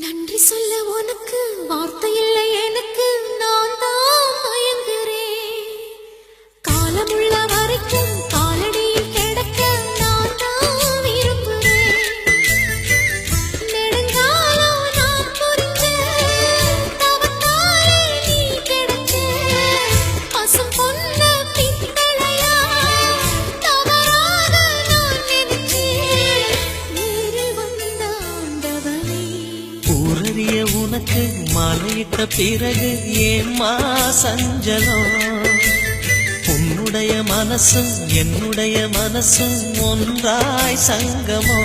நன்றி சொல்ல உனக்கு வார்த்தை இல்லை எனக்கு. மாலையிட்ட பிறகு ஏம்மா சஞ்சலம்? உன்னுடைய மனசும் என்னுடைய மனசும் ஒன்றாய் சங்கமோ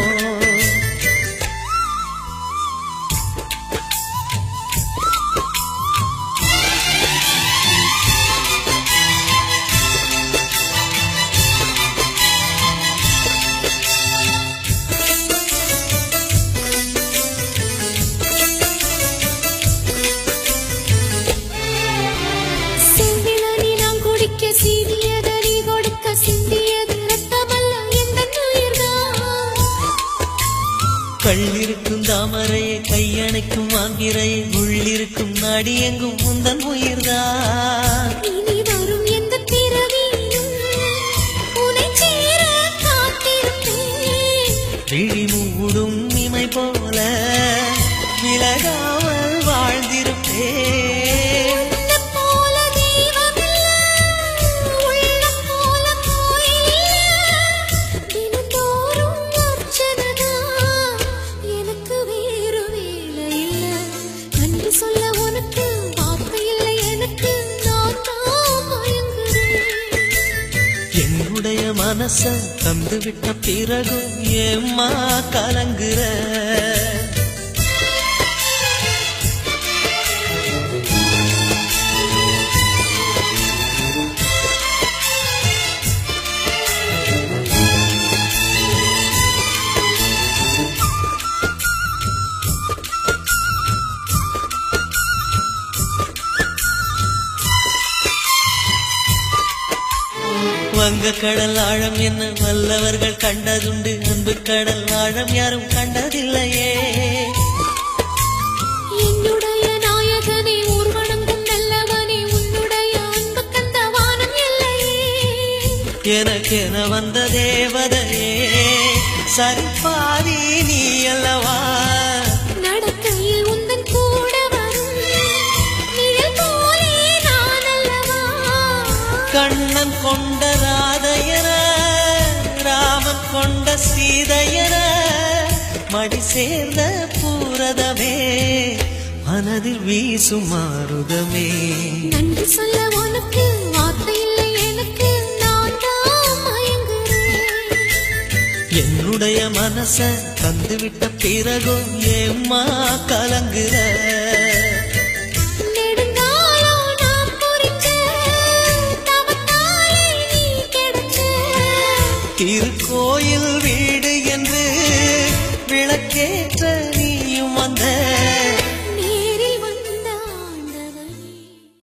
கள்ளிருக்கும் தாமரையை கையணைக்கும் வாங்கிரையை உள்ளிருக்கும் நாடி எங்கும் முந்தன் உயிர்தான் விழி மூடும் இமை போல விலகாமல் வாழ்ந்திருப்பேன். மனச தந்து விட்ட பிறகும் ஏம்மா கலங்குற? வங்க கடல் ஆழம் என்ன வல்லவர்கள் கண்டதுண்டு. அன்பு கடல் ஆழம் யாரும் கண்டதில்லையே. எனக்கென வந்த தேவதையே சரிபாதி நீ அல்லவா? மடி சேர்ந்த பூரதமே மனதில் வீசும் மாறுதமே நன்றி சொல்ல உனக்கு வார்த்தை இல்லை எனக்கு என்னுடைய மனச தந்துவிட்ட பிறகும் ஏம்மா கலங்குற? நெடுங்காலம் விளக்கேற்ற நீயும் வந்த